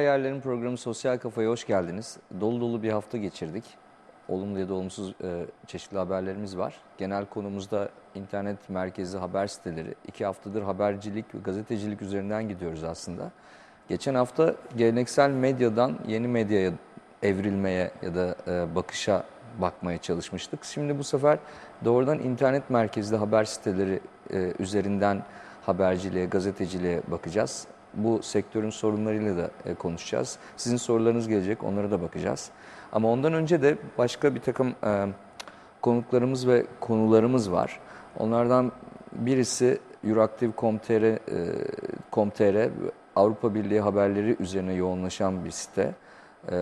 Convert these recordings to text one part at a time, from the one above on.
Yerlerin programı Sosyal Kafa'ya hoş geldiniz. Dolu dolu bir hafta geçirdik. Olumlu ya da olumsuz e, çeşitli haberlerimiz var. Genel konumuzda internet merkezi haber siteleri. İki haftadır habercilik ve gazetecilik üzerinden gidiyoruz aslında. Geçen hafta geleneksel medyadan yeni medyaya evrilmeye ya da e, bakışa bakmaya çalışmıştık. Şimdi bu sefer doğrudan internet merkezli haber siteleri e, üzerinden haberciliğe, gazeteciliğe bakacağız. Bu sektörün sorunlarıyla da e, konuşacağız. Sizin sorularınız gelecek, onlara da bakacağız. Ama ondan önce de başka bir takım e, konuklarımız ve konularımız var. Onlardan birisi Euraktiv.com.tr e, Avrupa Birliği haberleri üzerine yoğunlaşan bir site.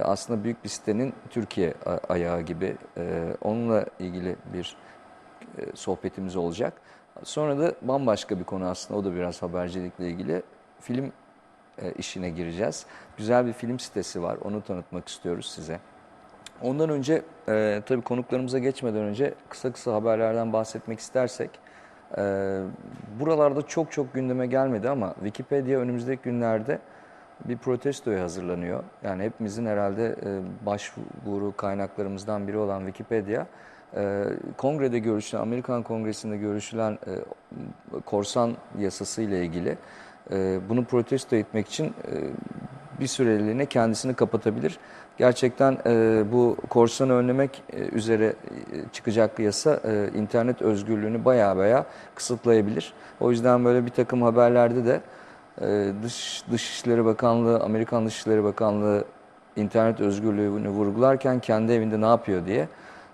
Aslında büyük bir sitenin Türkiye ayağı gibi. Onunla ilgili bir sohbetimiz olacak. Sonra da bambaşka bir konu aslında o da biraz habercilikle ilgili. Film e, işine gireceğiz. Güzel bir film sitesi var onu tanıtmak istiyoruz size. Ondan önce e, tabii konuklarımıza geçmeden önce kısa kısa haberlerden bahsetmek istersek e, buralarda çok çok gündeme gelmedi ama Wikipedia önümüzdeki günlerde bir protestoya hazırlanıyor. Yani hepimizin herhalde e, başvuru kaynaklarımızdan biri olan Wikipedia e, kongrede görüşülen, Amerikan Kongresi'nde görüşülen e, korsan yasası ile ilgili e, bunu protesto etmek için e, bir süreliğine kendisini kapatabilir. Gerçekten e, bu korsanı önlemek e, üzere e, çıkacak yasa internet özgürlüğünü baya baya kısıtlayabilir. O yüzden böyle bir takım haberlerde de Dış Dışişleri Bakanlığı, Amerikan Dışişleri Bakanlığı internet özgürlüğünü vurgularken kendi evinde ne yapıyor diye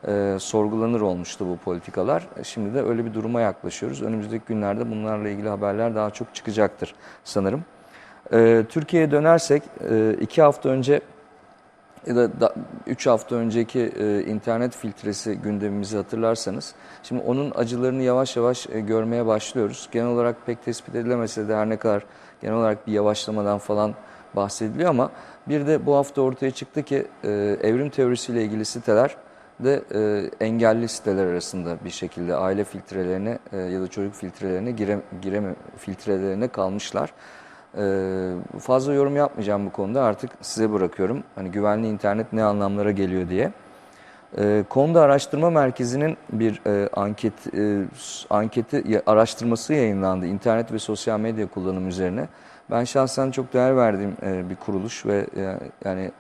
e, sorgulanır olmuştu bu politikalar. E, Şimdi de öyle bir duruma yaklaşıyoruz. Önümüzdeki günlerde bunlarla ilgili haberler daha çok çıkacaktır sanırım. E, Türkiye'ye dönersek e, iki hafta önce ya da, da üç hafta önceki e, internet filtresi gündemimizi hatırlarsanız şimdi onun acılarını yavaş yavaş e, görmeye başlıyoruz. Genel olarak pek tespit edilemese de her ne kadar genel olarak bir yavaşlamadan falan bahsediliyor ama bir de bu hafta ortaya çıktı ki e, evrim teorisiyle ilgili siteler de e, engelli siteler arasında bir şekilde aile filtrelerine e, ya da çocuk filtrelerine gire, gireme filtrelerine kalmışlar. Ee, fazla yorum yapmayacağım bu konuda artık size bırakıyorum. Hani güvenli internet ne anlamlara geliyor diye. Ee, Konuda Araştırma Merkezi'nin bir e, anket e, anketi araştırması yayınlandı internet ve sosyal medya kullanımı üzerine. Ben şahsen çok değer verdiğim e, bir kuruluş ve e, yani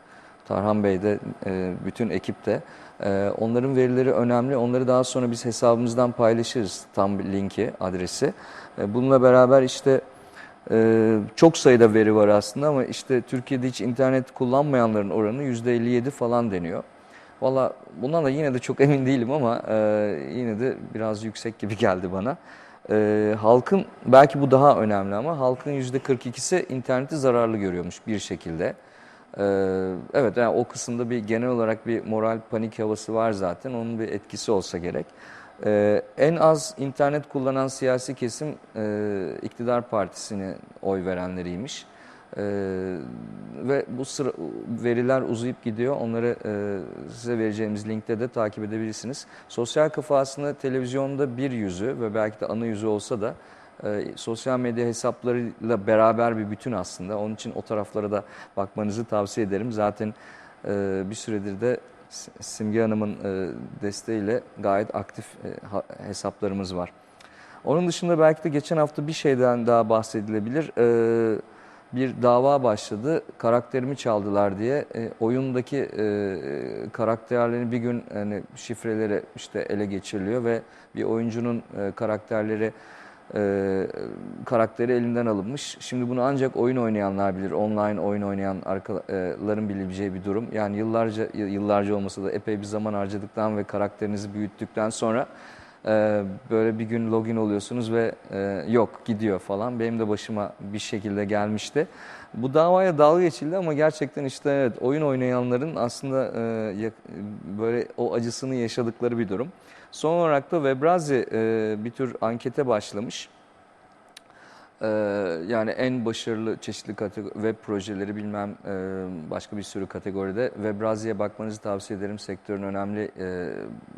Tarhan Bey de e, bütün ekip de e, onların verileri önemli. Onları daha sonra biz hesabımızdan paylaşırız tam linki, adresi. E, bununla beraber işte ee, çok sayıda veri var aslında ama işte Türkiye'de hiç internet kullanmayanların oranı %57 falan deniyor. Valla bundan da yine de çok emin değilim ama e, yine de biraz yüksek gibi geldi bana. Ee, halkın belki bu daha önemli ama halkın %42'si interneti zararlı görüyormuş bir şekilde. Ee, evet yani o kısımda bir genel olarak bir moral panik havası var zaten onun bir etkisi olsa gerek. Ee, en az internet kullanan siyasi kesim e, iktidar partisine oy verenleriymiş. Ee, ve bu sıra, veriler uzayıp gidiyor. Onları e, size vereceğimiz linkte de takip edebilirsiniz. Sosyal kafa aslında televizyonda bir yüzü ve belki de ana yüzü olsa da e, sosyal medya hesaplarıyla beraber bir bütün aslında. Onun için o taraflara da bakmanızı tavsiye ederim. Zaten e, bir süredir de Simge Hanım'ın e, desteğiyle gayet aktif e, ha- hesaplarımız var. Onun dışında belki de geçen hafta bir şeyden daha bahsedilebilir. E, bir dava başladı. Karakterimi çaldılar diye e, oyundaki e, karakterlerin bir gün hani şifreleri işte ele geçiriliyor ve bir oyuncunun e, karakterleri e, karakteri elinden alınmış. Şimdi bunu ancak oyun oynayanlar bilir. Online oyun oynayan arkaların bilebileceği bir durum. Yani yıllarca yıllarca olmasa da epey bir zaman harcadıktan ve karakterinizi büyüttükten sonra e, böyle bir gün login oluyorsunuz ve e, yok gidiyor falan. Benim de başıma bir şekilde gelmişti. Bu davaya dalga geçildi ama gerçekten işte evet oyun oynayanların aslında e, böyle o acısını yaşadıkları bir durum. Son olarak da Webrazi e, bir tür ankete başlamış. Ee, yani en başarılı çeşitli web projeleri bilmem e, başka bir sürü kategoride Webrazi'ye bakmanızı tavsiye ederim. Sektörün önemli e,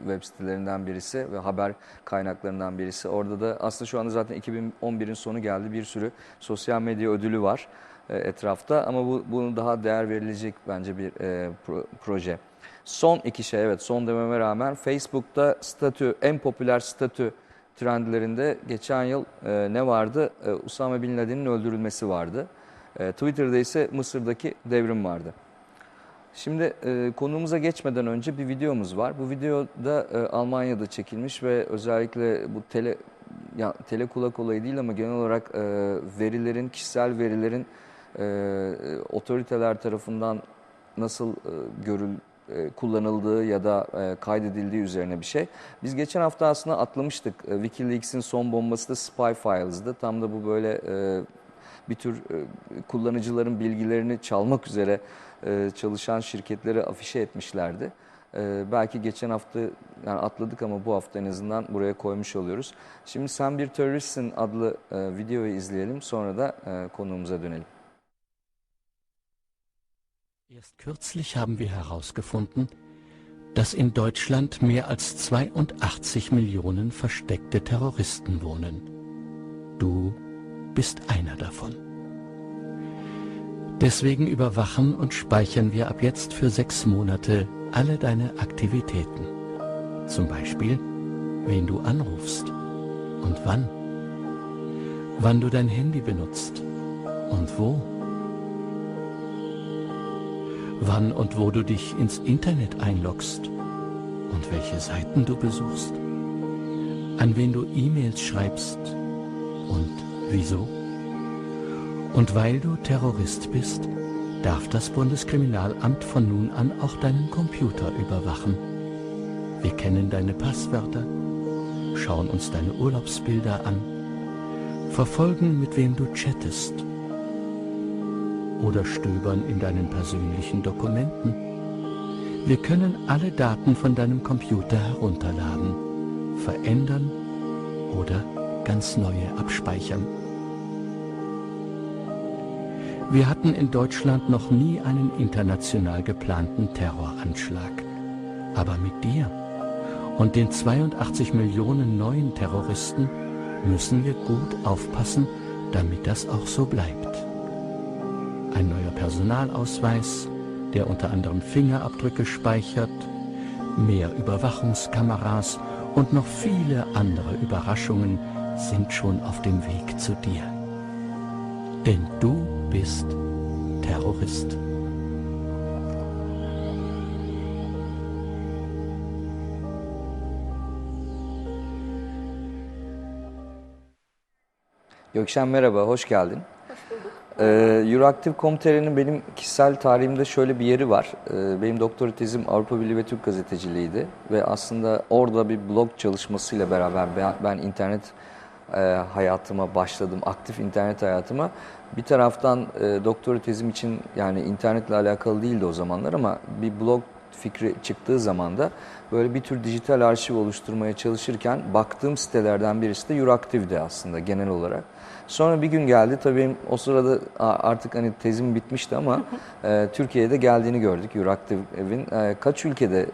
web sitelerinden birisi ve haber kaynaklarından birisi. Orada da aslında şu anda zaten 2011'in sonu geldi. Bir sürü sosyal medya ödülü var. e, etrafta ama bu bunu daha değer verilecek bence bir e, pro- proje. Son iki şey evet son dememe rağmen Facebook'ta statü en popüler statü trendlerinde geçen yıl e, ne vardı? E, Usame Bin Laden'in öldürülmesi vardı. E, Twitter'da ise Mısır'daki devrim vardı. Şimdi e, konumuza geçmeden önce bir videomuz var. Bu videoda e, Almanya'da çekilmiş ve özellikle bu tele ya tele kulak olayı değil ama genel olarak e, verilerin, kişisel verilerin e, e, otoriteler tarafından nasıl e, görül kullanıldığı ya da e, kaydedildiği üzerine bir şey. Biz geçen hafta aslında atlamıştık. E, WikiLeaks'in son bombası da Spy Files'dı. Tam da bu böyle e, bir tür e, kullanıcıların bilgilerini çalmak üzere e, çalışan şirketleri afişe etmişlerdi. E, belki geçen hafta yani atladık ama bu hafta en azından buraya koymuş oluyoruz. Şimdi Sen Bir Teröristsin adlı e, videoyu izleyelim sonra da e, konuğumuza dönelim. Erst kürzlich haben wir herausgefunden, dass in Deutschland mehr als 82 Millionen versteckte Terroristen wohnen. Du bist einer davon. Deswegen überwachen und speichern wir ab jetzt für sechs Monate alle deine Aktivitäten. Zum Beispiel, wen du anrufst und wann. Wann du dein Handy benutzt und wo. Wann und wo du dich ins Internet einloggst und welche Seiten du besuchst. An wen du E-Mails schreibst und wieso. Und weil du Terrorist bist, darf das Bundeskriminalamt von nun an auch deinen Computer überwachen. Wir kennen deine Passwörter, schauen uns deine Urlaubsbilder an, verfolgen, mit wem du chattest oder stöbern in deinen persönlichen Dokumenten. Wir können alle Daten von deinem Computer herunterladen, verändern oder ganz neue abspeichern. Wir hatten in Deutschland noch nie einen international geplanten Terroranschlag. Aber mit dir und den 82 Millionen neuen Terroristen müssen wir gut aufpassen, damit das auch so bleibt. Ein neuer Personalausweis, der unter anderem Fingerabdrücke speichert, mehr Überwachungskameras und noch viele andere Überraschungen sind schon auf dem Weg zu dir. Denn du bist Terrorist. Gökşen merhaba, hoş geldin. Ee, Euroactive.com.tr'nin benim kişisel tarihimde şöyle bir yeri var. Ee, benim doktora tezim Avrupa Birliği ve Türk gazeteciliğiydi. Ve aslında orada bir blog çalışmasıyla beraber ben, internet e, hayatıma başladım, aktif internet hayatıma. Bir taraftan e, doktora tezim için yani internetle alakalı değildi o zamanlar ama bir blog fikri çıktığı zaman da böyle bir tür dijital arşiv oluşturmaya çalışırken baktığım sitelerden birisi de Euractiv'di aslında genel olarak. Sonra bir gün geldi tabii benim o sırada artık hani tezim bitmişti ama e, Türkiye'de geldiğini gördük Euractiv'in. E, kaç ülkede e,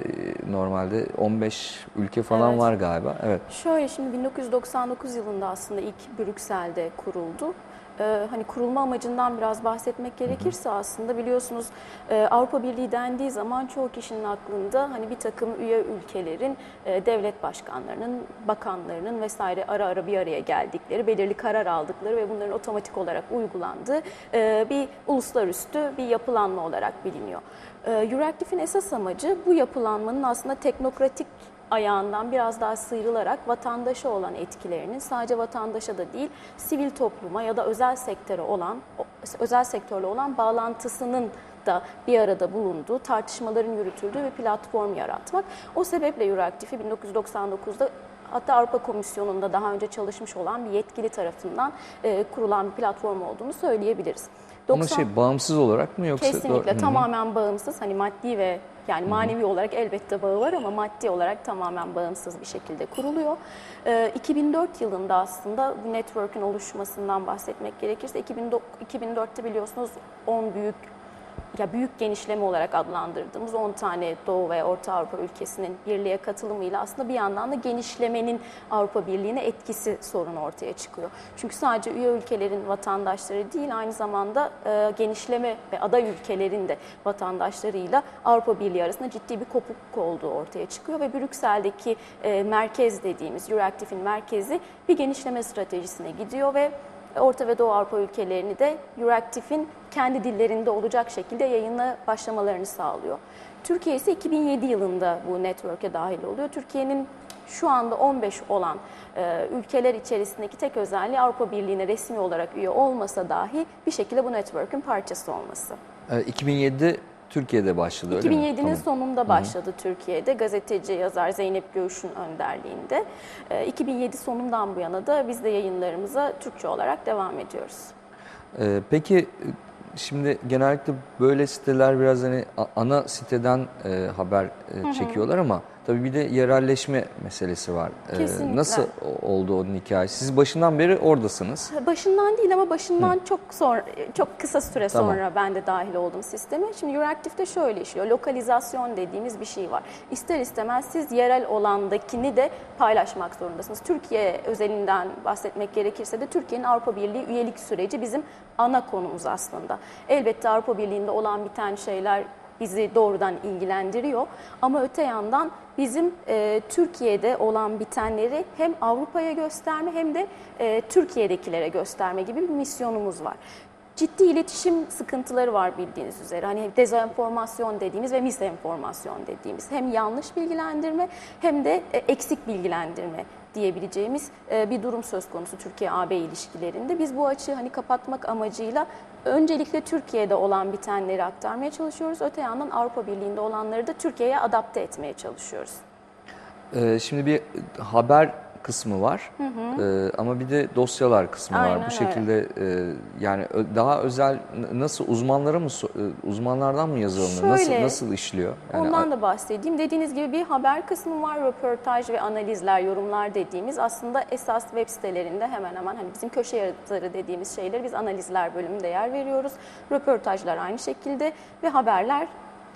normalde 15 ülke falan Evet. var galiba. Evet. Şöyle şimdi 1999 yılında aslında ilk Brüksel'de kuruldu. Ee, hani kurulma amacından biraz bahsetmek gerekirse aslında biliyorsunuz e, Avrupa Birliği dendiği zaman çoğu kişinin aklında hani bir takım üye ülkelerin e, devlet başkanlarının, bakanlarının vesaire ara ara bir araya geldikleri, belirli karar aldıkları ve bunların otomatik olarak uygulandığı e, bir uluslararası bir yapılanma olarak biliniyor. E, Euractiv'in esas amacı bu yapılanmanın aslında teknokratik ayağından biraz daha sıyrılarak vatandaşa olan etkilerinin sadece vatandaşa da değil sivil topluma ya da özel sektöre olan özel sektörle olan bağlantısının da bir arada bulunduğu, tartışmaların yürütüldüğü bir platform yaratmak. O sebeple Euractiv'i 1999'da hatta Avrupa Komisyonu'nda daha önce çalışmış olan bir yetkili tarafından e, kurulan bir platform olduğunu söyleyebiliriz. Ama 90 şey bağımsız olarak mı yoksa? Kesinlikle Hı hı. tamamen bağımsız. Hani maddi ve yani manevi olarak elbette bağı var ama maddi olarak tamamen bağımsız bir şekilde kuruluyor. Ee, 2004 yılında aslında bu network'ün oluşmasından bahsetmek gerekirse 2004 2004'te biliyorsunuz 10 büyük ya büyük genişleme olarak adlandırdığımız 10 tane Doğu ve Orta Avrupa ülkesinin birliğe katılımıyla aslında bir yandan da genişlemenin Avrupa Birliği'ne etkisi sorunu ortaya çıkıyor. Çünkü sadece üye ülkelerin vatandaşları değil aynı zamanda e, genişleme ve aday ülkelerin de vatandaşlarıyla Avrupa Birliği arasında ciddi bir kopukluk olduğu ortaya çıkıyor ve Brüksel'deki e, merkez dediğimiz Euractiv'in merkezi bir genişleme stratejisine gidiyor ve Orta ve Doğu Avrupa ülkelerini de Euractiv'in kendi dillerinde olacak şekilde yayına başlamalarını sağlıyor. Türkiye ise 2007 yılında bu network'e dahil oluyor. Türkiye'nin şu anda 15 olan e, ülkeler içerisindeki tek özelliği Avrupa Birliği'ne resmi olarak üye olmasa dahi bir şekilde bu network'ün parçası olması. E, 2007 Türkiye'de başladı öyle mi? 2007'nin Tamam. sonunda başladı Türkiye'de gazeteci yazar Zeynep Göğüş'ün önderliğinde. E, 2007 sonundan bu yana da biz de yayınlarımıza Türkçe olarak devam ediyoruz. Ee, peki e, şimdi genellikle böyle siteler biraz hani ana siteden e, haber e, çekiyorlar ama tabii bir de yerelleşme meselesi var. Ee, Kesinlikle. nasıl o- oldu onun hikayesi? Siz başından beri oradasınız. Başından değil ama başından çok sonra çok kısa süre Tamam. sonra ben de dahil oldum sisteme. Şimdi Euractiv'de şöyle işliyor. Lokalizasyon dediğimiz bir şey var. İster istemez siz yerel olandakini de paylaşmak zorundasınız. Türkiye özelinden bahsetmek gerekirse de Türkiye'nin Avrupa Birliği üyelik süreci bizim ana konumuz aslında. Elbette Avrupa Birliği'nde olan biten şeyler bizi doğrudan ilgilendiriyor. Ama öte yandan bizim e, Türkiye'de olan bitenleri hem Avrupa'ya gösterme hem de e, Türkiye'dekilere gösterme gibi bir misyonumuz var. Ciddi iletişim sıkıntıları var bildiğiniz üzere. Hani dezenformasyon dediğimiz ve misenformasyon dediğimiz hem yanlış bilgilendirme hem de e, eksik bilgilendirme diyebileceğimiz e, bir durum söz konusu Türkiye-AB ilişkilerinde. Biz bu açığı hani kapatmak amacıyla öncelikle Türkiye'de olan bitenleri aktarmaya çalışıyoruz. Öte yandan Avrupa Birliği'nde olanları da Türkiye'ye adapte etmeye çalışıyoruz. Ee, şimdi bir haber kısmı var Ee, ama bir de dosyalar kısmı var. Aynen Bu öyle. şekilde e, yani daha özel nasıl uzmanlara mı e, uzmanlardan mı yazılımı nasıl Şöyle, nasıl işliyor? Yani Ondan da bahsedeyim. Dediğiniz gibi bir haber kısmı var, röportaj ve analizler, yorumlar dediğimiz. Aslında esas web sitelerinde hemen hemen hani bizim köşe yazıları dediğimiz şeyleri biz analizler bölümünde yer veriyoruz. Röportajlar aynı şekilde ve haberler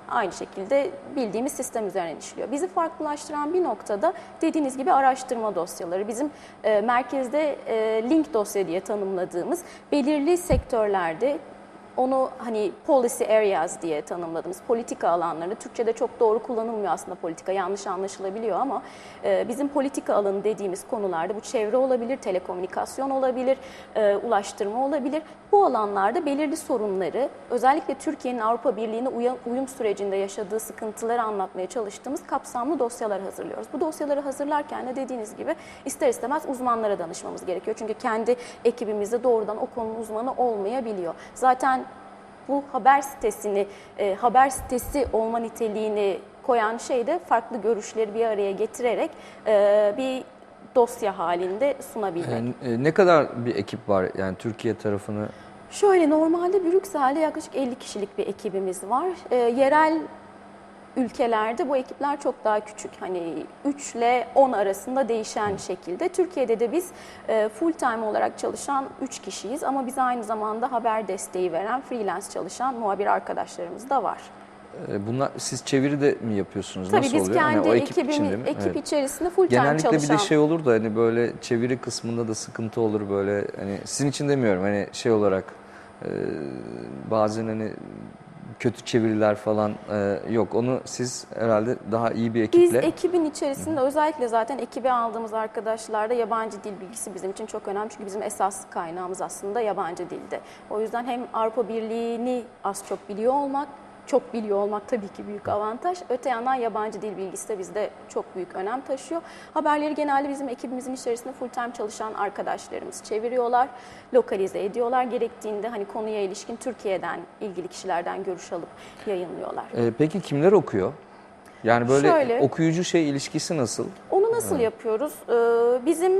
aynı şekilde bildiğimiz sistem üzerinden işliyor. Bizi farklılaştıran bir noktada dediğiniz gibi araştırma dosyaları. Bizim e, merkezde e, link dosya diye tanımladığımız belirli sektörlerde onu hani policy areas diye tanımladığımız politika alanlarını Türkçe'de çok doğru kullanılmıyor aslında politika yanlış anlaşılabiliyor ama e, bizim politika alanı dediğimiz konularda bu çevre olabilir, telekomünikasyon olabilir, e, ulaştırma olabilir. Bu alanlarda belirli sorunları özellikle Türkiye'nin Avrupa Birliği'ne uyum sürecinde yaşadığı sıkıntıları anlatmaya çalıştığımız kapsamlı dosyalar hazırlıyoruz. Bu dosyaları hazırlarken de dediğiniz gibi ister istemez uzmanlara danışmamız gerekiyor. Çünkü kendi ekibimizde doğrudan o konunun uzmanı olmayabiliyor. Zaten bu haber sitesini, e, haber sitesi olma niteliğini koyan şey de farklı görüşleri bir araya getirerek e, bir dosya halinde sunabilmek. Yani, e, ne kadar bir ekip var yani Türkiye tarafını Şöyle normalde Brüksel'de yaklaşık 50 kişilik bir ekibimiz var. E, yerel ülkelerde bu ekipler çok daha küçük. Hani 3 ile 10 arasında değişen şekilde. Türkiye'de de biz e, full time olarak çalışan 3 kişiyiz ama biz aynı zamanda haber desteği veren freelance çalışan muhabir arkadaşlarımız da var. e, bunlar siz çeviri de mi yapıyorsunuz? Tabii nasıl biz oluyor? Hani kendi o ekip ekibimi- içinde mi? ekip Evet. içerisinde full time Genellikle çalışan. bir de şey olur da hani böyle çeviri kısmında da sıkıntı olur böyle hani sizin için demiyorum hani şey olarak e, bazen hani kötü çeviriler falan e, yok onu siz herhalde daha iyi bir Biz ekiple ekibin içerisinde özellikle zaten ekibe aldığımız arkadaşlarda yabancı dil bilgisi bizim için çok önemli. Çünkü bizim esas kaynağımız aslında yabancı dilde. O yüzden hem Avrupa Birliği'ni az çok biliyor olmak, çok biliyor olmak tabii ki büyük avantaj. Öte yandan yabancı dil bilgisi de bizde çok büyük önem taşıyor. Haberleri genelde bizim ekibimizin içerisinde full time çalışan arkadaşlarımız çeviriyorlar, lokalize ediyorlar. Gerektiğinde hani konuya ilişkin Türkiye'den ilgili kişilerden görüş alıp yayınlıyorlar. E, peki kimler okuyor? Yani böyle Şöyle. okuyucu şey ilişkisi nasıl? Onu nasıl yapıyoruz? Ee, bizim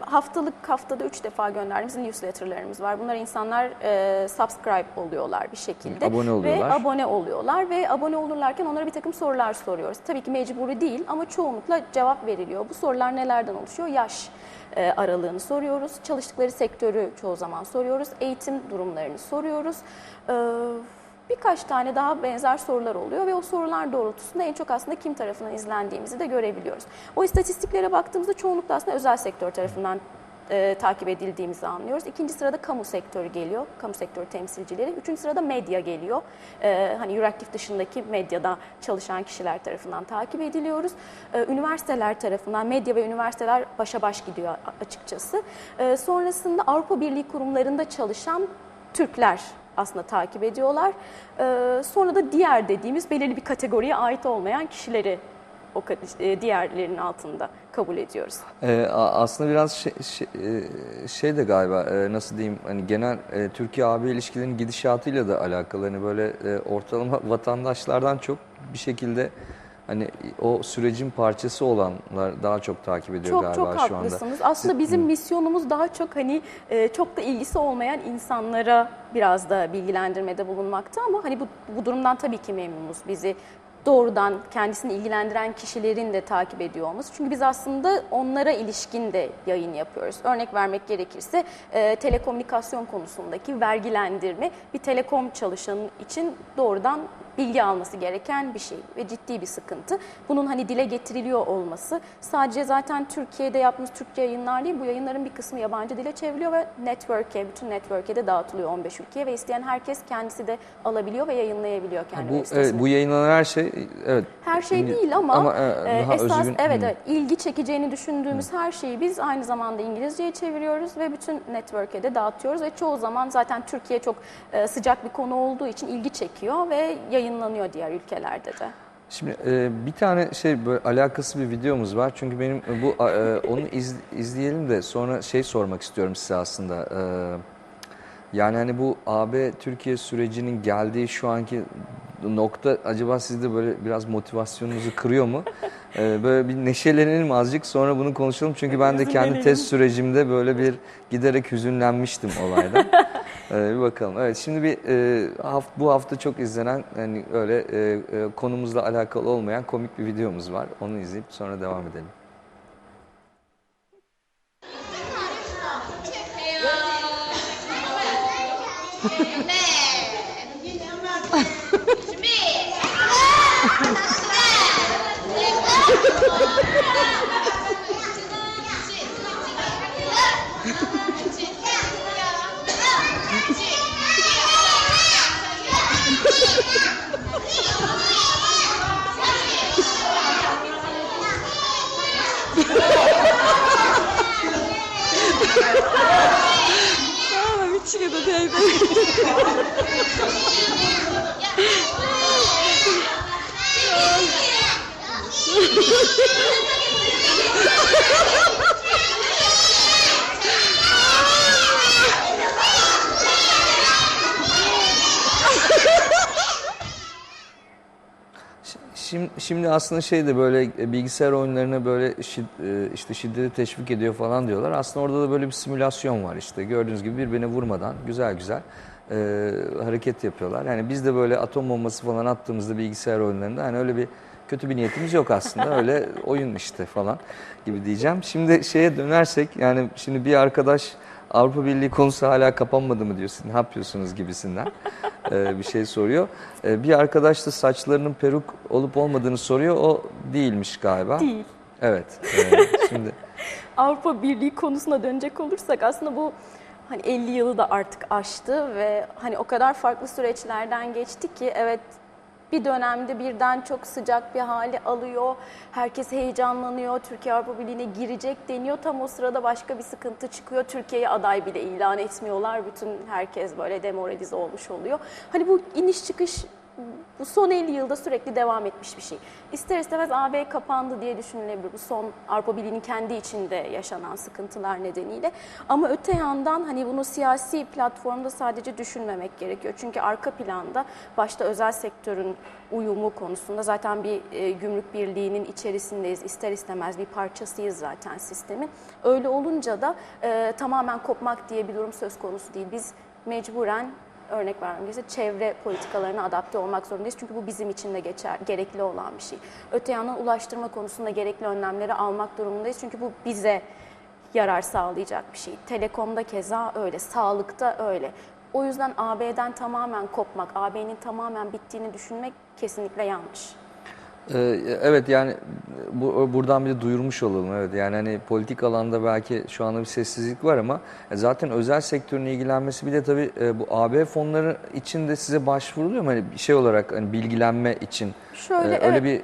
haftalık haftada üç defa gönderdiğimiz newsletterlarımız var. Bunlar insanlar e, subscribe oluyorlar bir şekilde. Abone oluyorlar. Ve abone oluyorlar ve abone olurlarken onlara bir takım sorular soruyoruz. Tabii ki mecburi değil ama çoğunlukla cevap veriliyor. Bu sorular nelerden oluşuyor? Yaş e, aralığını soruyoruz. Çalıştıkları sektörü çoğu zaman soruyoruz. Eğitim durumlarını soruyoruz. Ee, birkaç tane daha benzer sorular oluyor ve o sorular doğrultusunda en çok aslında kim tarafından izlendiğimizi de görebiliyoruz. O istatistiklere baktığımızda çoğunlukla aslında özel sektör tarafından e, takip edildiğimizi anlıyoruz. İkinci sırada kamu sektörü geliyor, kamu sektörü temsilcileri. Üçüncü sırada medya geliyor. E, hani Euraktif dışındaki medyada çalışan kişiler tarafından takip ediliyoruz. E, üniversiteler tarafından, medya ve üniversiteler başa baş gidiyor açıkçası. E, sonrasında Avrupa Birliği kurumlarında çalışan Türkler aslında takip ediyorlar. E, sonra da diğer dediğimiz belirli bir kategoriye ait olmayan kişileri o e, diğerlerinin altında kabul ediyoruz. Ee, aslında biraz şey, şey, e, şey de galiba e, nasıl diyeyim hani genel e, Türkiye-AB ilişkilerinin gidişatıyla da alakalı hani böyle ortalama vatandaşlardan çok bir şekilde hani o sürecin parçası olanlar daha çok takip ediyor Çok galiba çok şu anda. haklısınız. Aslında bizim misyonumuz daha çok hani e, çok da ilgisi olmayan insanlara biraz da bilgilendirmede bulunmakta ama hani bu, bu durumdan tabii ki memnunuz. Bizi doğrudan kendisini ilgilendiren kişilerin de takip ediyor olması. Çünkü biz aslında onlara ilişkin de yayın yapıyoruz. Örnek vermek gerekirse e, telekomünikasyon konusundaki vergilendirme bir telekom çalışanı için doğrudan bilgi alması gereken bir şey ve ciddi bir sıkıntı. Bunun hani dile getiriliyor olması sadece zaten Türkiye'de yaptığımız Türkçe yayınlar değil bu yayınların bir kısmı yabancı dile çevriliyor ve network'e, bütün network'e de dağıtılıyor 15 ülkeye ve isteyen herkes kendisi de alabiliyor ve yayınlayabiliyor kendi Bu evet, bu yayınlanan her şey evet. Her şey değil ama, ama, e, e, esas özgün- evet Hı. evet ilgi çekeceğini düşündüğümüz her şeyi biz aynı zamanda İngilizceye çeviriyoruz ve bütün network'e de dağıtıyoruz ve çoğu zaman zaten Türkiye çok e, sıcak bir konu olduğu için ilgi çekiyor ve yayınlanıyor diğer ülkelerde de. Şimdi e, bir tane şey böyle alakası bir videomuz var. Çünkü benim e, bu e, onu iz- izleyelim de sonra şey sormak istiyorum size aslında. E, yani hani bu AB Türkiye sürecinin geldiği şu anki nokta acaba sizde böyle biraz motivasyonunuzu kırıyor mu? E, böyle bir neşelenelim azıcık sonra bunu konuşalım. Çünkü ben de kendi test sürecimde böyle bir giderek hüzünlenmiştim olaydan. Ee, bir bakalım. Evet şimdi bir e, haft, bu hafta çok izlenen hani öyle e, e, konumuzla alakalı olmayan komik bir videomuz var. Onu izleyip sonra devam edelim. 아, aslında şey de böyle e, bilgisayar oyunlarına böyle şid- e, işte şiddeti teşvik ediyor falan diyorlar. Aslında orada da böyle bir simülasyon var işte. Gördüğünüz gibi birbirine vurmadan güzel güzel e, hareket yapıyorlar. Yani biz de böyle atom bombası falan attığımızda bilgisayar oyunlarında hani öyle bir kötü bir niyetimiz yok aslında. Öyle oyun işte falan gibi diyeceğim. Şimdi şeye dönersek yani şimdi bir arkadaş Avrupa Birliği konusu hala kapanmadı mı diyor. Siz ne yapıyorsunuz gibisinden e, bir şey soruyor. E, bir arkadaş da saçlarının peruk olup olmadığını soruyor. O değilmiş galiba. Değil. Evet. e, şimdi Avrupa Birliği konusuna dönecek olursak aslında bu hani 50 yılı da artık aştı ve hani o kadar farklı süreçlerden geçti ki evet bir dönemde birden çok sıcak bir hali alıyor. Herkes heyecanlanıyor. Türkiye Avrupa Birliği'ne girecek deniyor. Tam o sırada başka bir sıkıntı çıkıyor. Türkiye'yi aday bile ilan etmiyorlar. Bütün herkes böyle demoralize olmuş oluyor. Hani bu iniş çıkış bu son 50 yılda sürekli devam etmiş bir şey. İster istemez AB kapandı diye düşünülebilir. Bu son Avrupa Birliği'nin kendi içinde yaşanan sıkıntılar nedeniyle. Ama öte yandan hani bunu siyasi platformda sadece düşünmemek gerekiyor. Çünkü arka planda başta özel sektörün uyumu konusunda zaten bir e, gümrük birliğinin içerisindeyiz. İster istemez bir parçasıyız zaten sistemin. Öyle olunca da e, tamamen kopmak diye bir durum söz konusu değil. Biz mecburen örnek vermem gerekirse çevre politikalarına adapte olmak zorundayız. Çünkü bu bizim için de geçer, gerekli olan bir şey. Öte yandan ulaştırma konusunda gerekli önlemleri almak durumundayız. Çünkü bu bize yarar sağlayacak bir şey. Telekomda keza öyle, sağlıkta öyle. O yüzden AB'den tamamen kopmak, AB'nin tamamen bittiğini düşünmek kesinlikle yanlış. Ee, Evet yani bu, buradan bir duyurmuş olalım. Evet yani hani politik alanda belki şu anda bir sessizlik var ama zaten özel sektörün ilgilenmesi bir de tabii e, bu AB fonları için de size başvuruluyor mu? Hani bir şey olarak hani bilgilenme için Şöyle, Ee, evet. öyle bir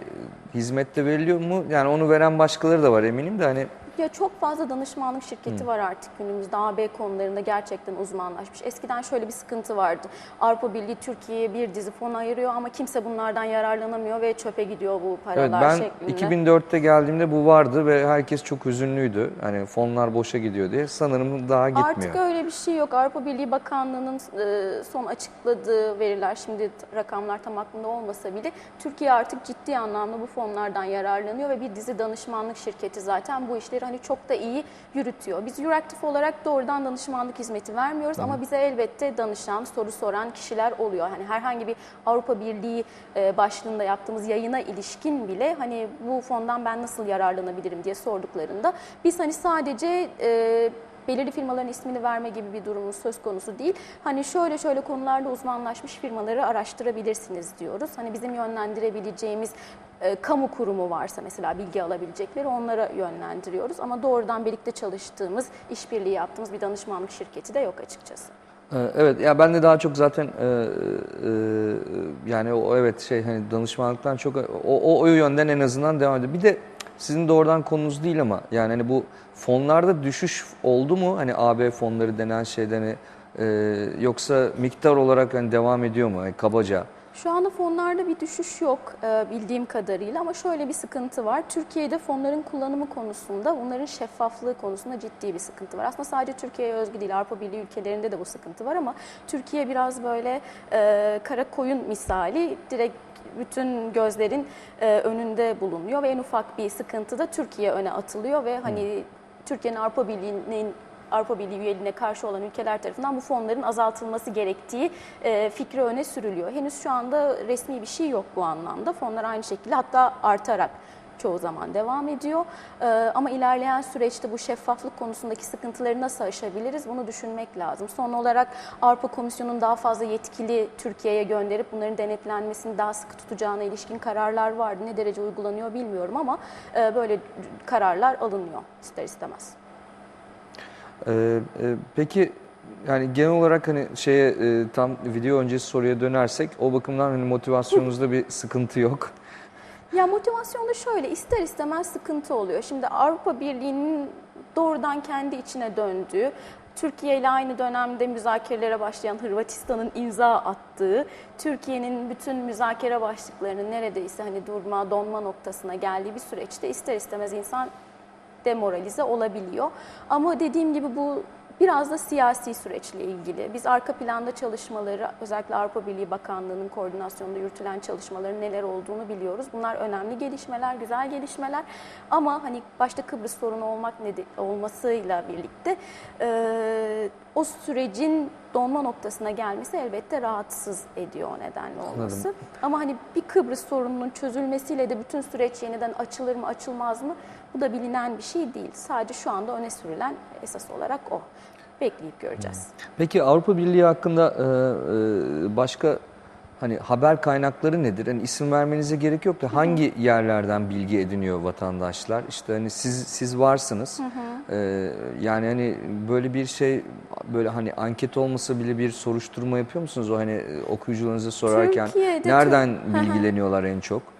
hizmet de veriliyor mu? Yani onu veren başkaları da var eminim de hani Ya çok fazla danışmanlık şirketi var artık günümüzde AB konularında gerçekten uzmanlaşmış. Eskiden şöyle bir sıkıntı vardı. Avrupa Birliği Türkiye'ye bir dizi fon ayırıyor ama kimse bunlardan yararlanamıyor ve çöpe gidiyor bu Evet paralar ben şeklinde. 2004'te geldiğimde bu vardı ve herkes çok üzünlüydü. Hani fonlar boşa gidiyor diye. Sanırım daha gitmiyor. Artık öyle bir şey yok. Avrupa Birliği Bakanlığı'nın e, son açıkladığı veriler, şimdi rakamlar tam aklımda olmasa bile Türkiye artık ciddi anlamda bu fonlardan yararlanıyor ve bir dizi danışmanlık şirketi zaten bu işleri hani çok da iyi yürütüyor. Biz Euraktif olarak doğrudan danışmanlık hizmeti vermiyoruz ama bize elbette danışan, soru soran kişiler oluyor. Hani herhangi bir Avrupa Birliği e, başlığında yaptığımız yayına ilişkin bile hani bu fondan ben nasıl yararlanabilirim diye sorduklarında biz hani sadece e, belirli firmaların ismini verme gibi bir durumumuz söz konusu değil. Hani şöyle şöyle konularda uzmanlaşmış firmaları araştırabilirsiniz diyoruz. Hani bizim yönlendirebileceğimiz e, kamu kurumu varsa mesela bilgi alabilecekleri onlara yönlendiriyoruz. Ama doğrudan birlikte çalıştığımız, işbirliği yaptığımız bir danışmanlık şirketi de yok açıkçası. Ee, Evet ya ben de daha çok zaten e, e, yani o evet şey hani danışmanlıktan çok o, o, o yönden en azından devam ediyor. Bir de sizin doğrudan konunuz değil ama yani hani bu fonlarda düşüş oldu mu hani AB fonları denen şeyden hani, e, yoksa miktar olarak hani devam ediyor mu hani kabaca? Şu anda fonlarda bir düşüş yok e, bildiğim kadarıyla ama şöyle bir sıkıntı var. Türkiye'de fonların kullanımı konusunda, bunların şeffaflığı konusunda ciddi bir sıkıntı var. Aslında sadece Türkiye'ye özgü değil, Avrupa Birliği ülkelerinde de bu sıkıntı var ama Türkiye biraz böyle e, kara koyun misali direkt bütün gözlerin e, önünde bulunuyor ve en ufak bir sıkıntı da Türkiye öne atılıyor ve hani Türkiye'nin Avrupa Birliği'nin Avrupa Birliği üyeliğine karşı olan ülkeler tarafından bu fonların azaltılması gerektiği e, fikri öne sürülüyor. Henüz şu anda resmi bir şey yok bu anlamda. Fonlar aynı şekilde hatta artarak çoğu zaman devam ediyor. E, ama ilerleyen süreçte bu şeffaflık konusundaki sıkıntıları nasıl aşabiliriz bunu düşünmek lazım. Son olarak Avrupa Komisyonu'nun daha fazla yetkili Türkiye'ye gönderip bunların denetlenmesini daha sıkı tutacağına ilişkin kararlar vardı. Ne derece uygulanıyor bilmiyorum ama e, böyle kararlar alınıyor ister istemez. Ee, e, peki yani genel olarak hani şeye e, tam video öncesi soruya dönersek o bakımdan hani motivasyonunuzda bir sıkıntı yok. Ya motivasyonda şöyle ister istemez sıkıntı oluyor. Şimdi Avrupa Birliği'nin doğrudan kendi içine döndüğü, Türkiye ile aynı dönemde müzakerelere başlayan Hırvatistan'ın imza attığı, Türkiye'nin bütün müzakere başlıklarının neredeyse hani durma, donma noktasına geldiği bir süreçte ister istemez insan demoralize olabiliyor. Ama dediğim gibi bu biraz da siyasi süreçle ilgili. Biz arka planda çalışmaları, özellikle Avrupa Birliği Bakanlığı'nın koordinasyonunda yürütülen çalışmaların neler olduğunu biliyoruz. Bunlar önemli gelişmeler, güzel gelişmeler. Ama hani başta Kıbrıs sorunu olmak olmasıyla birlikte e, o sürecin donma noktasına gelmesi elbette rahatsız ediyor o nedenle olması. Ama hani bir Kıbrıs sorununun çözülmesiyle de bütün süreç yeniden açılır mı açılmaz mı bu da bilinen bir şey değil. Sadece şu anda öne sürülen esas olarak o. Bekleyip göreceğiz. Peki Avrupa Birliği hakkında e, e, başka hani haber kaynakları nedir? Hani isim vermenize gerek yok da hangi yerlerden bilgi ediniyor vatandaşlar? İşte hani siz siz varsınız. E, yani hani böyle bir şey böyle hani anket olmasa bile bir soruşturma yapıyor musunuz? O hani e, okuyucularınıza sorarken Türkiye'de nereden Hı hı. bilgileniyorlar en çok?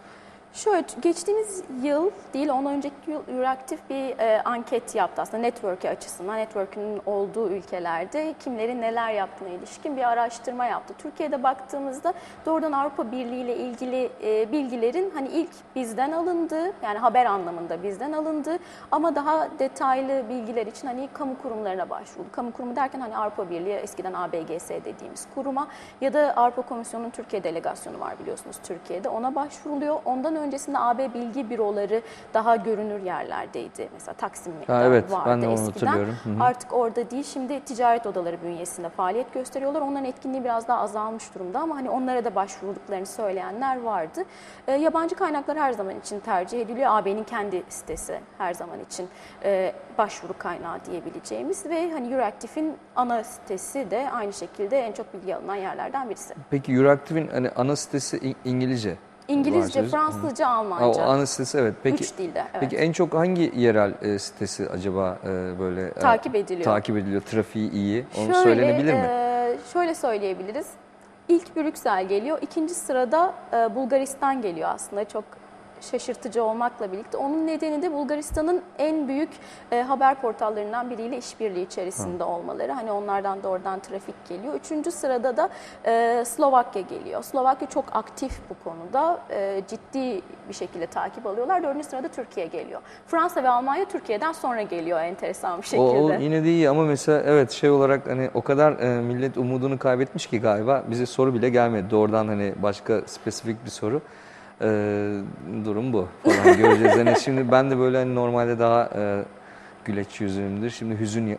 Şöyle geçtiğimiz yıl değil ondan önceki yıl Euraktif bir e, anket yaptı aslında network'ü açısından network'ün olduğu ülkelerde kimlerin neler yaptığına ilişkin bir araştırma yaptı. Türkiye'de baktığımızda doğrudan Avrupa Birliği ile ilgili e, bilgilerin hani ilk bizden alındığı yani haber anlamında bizden alındığı ama daha detaylı bilgiler için hani kamu kurumlarına başvuruldu. Kamu kurumu derken hani Avrupa Birliği eskiden ABGS dediğimiz kuruma ya da Avrupa Komisyonu'nun Türkiye delegasyonu var biliyorsunuz Türkiye'de ona başvuruluyor. Ondan öncesinde AB bilgi büroları daha görünür yerlerdeydi. Mesela Taksim'de Ha, evet, vardı ben de onu eskiden. hatırlıyorum. Hı hı. Artık orada değil. Şimdi ticaret odaları bünyesinde faaliyet gösteriyorlar. Onların etkinliği biraz daha azalmış durumda ama hani onlara da başvurduklarını söyleyenler vardı. E, yabancı kaynaklar her zaman için tercih ediliyor. AB'nin kendi sitesi her zaman için e, başvuru kaynağı diyebileceğimiz ve hani Euractiv'in ana sitesi de aynı şekilde en çok bilgi alınan yerlerden birisi. Peki Euractiv'in hani ana sitesi İngilizce. İngilizce. Fransızca, Ha, o Almanca. ana sitesi evet. Peki, Üç dilde. Evet. peki en çok hangi yerel e, sitesi acaba e, böyle e, Takip ediliyor. takip ediliyor? Trafiği iyi. Onu Şöyle, söylenebilir mi? e, şöyle söyleyebiliriz. İlk Brüksel geliyor. ikinci sırada e, Bulgaristan geliyor aslında. Çok şaşırtıcı olmakla birlikte. Onun nedeni de Bulgaristan'ın en büyük e, haber portallarından biriyle işbirliği içerisinde olmaları. Hani onlardan da oradan trafik geliyor. Üçüncü sırada da e, Slovakya geliyor. Slovakya çok aktif bu konuda. E, ciddi bir şekilde takip alıyorlar. Dördüncü sırada Türkiye geliyor. Fransa ve Almanya Türkiye'den sonra geliyor enteresan bir şekilde. O, o yine de iyi ama mesela evet şey olarak hani o kadar e, millet umudunu kaybetmiş ki galiba bize soru bile gelmedi. Doğrudan hani başka spesifik bir soru. E, durum bu falan göreceğiz. Yani şimdi ben de böyle hani normalde daha e, güleç yüzümdür. Şimdi hüzün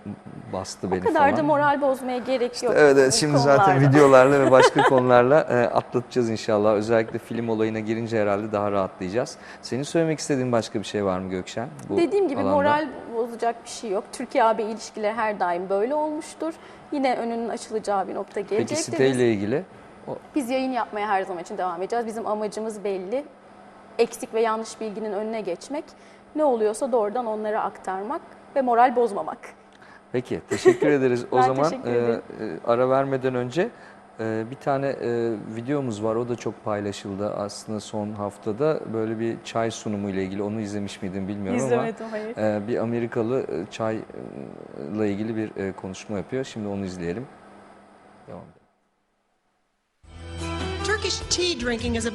bastı beni O kadar falan. da moral bozmaya gerek yok. Evet, evet şimdi zaten konularda. videolarla ve başka konularla e, atlatacağız inşallah. Özellikle film olayına girince herhalde daha rahatlayacağız. Senin söylemek istediğin başka bir şey var mı Gökşen? bu Dediğim gibi alanda? moral bozacak bir şey yok. Türkiye-AB ilişkileri her daim böyle olmuştur. Yine önünün açılacağı bir nokta Peki gelecektir. Biz, siteyle ilgili? Biz yayın yapmaya her zaman için devam edeceğiz. Bizim amacımız belli. Eksik ve yanlış bilginin önüne geçmek. Ne oluyorsa doğrudan onlara aktarmak ve moral bozmamak. Peki teşekkür ederiz. O zaman e, e, ara vermeden önce e, bir tane e, videomuz var. O da çok paylaşıldı aslında son haftada. Böyle bir çay sunumu ile ilgili. Onu izlemiş miydin bilmiyorum İzlemedim hayır. ama e, bir Amerikalı e, çayla ilgili bir e, konuşma yapıyor. Şimdi onu izleyelim. Devam edelim. Turkish tea drinking is a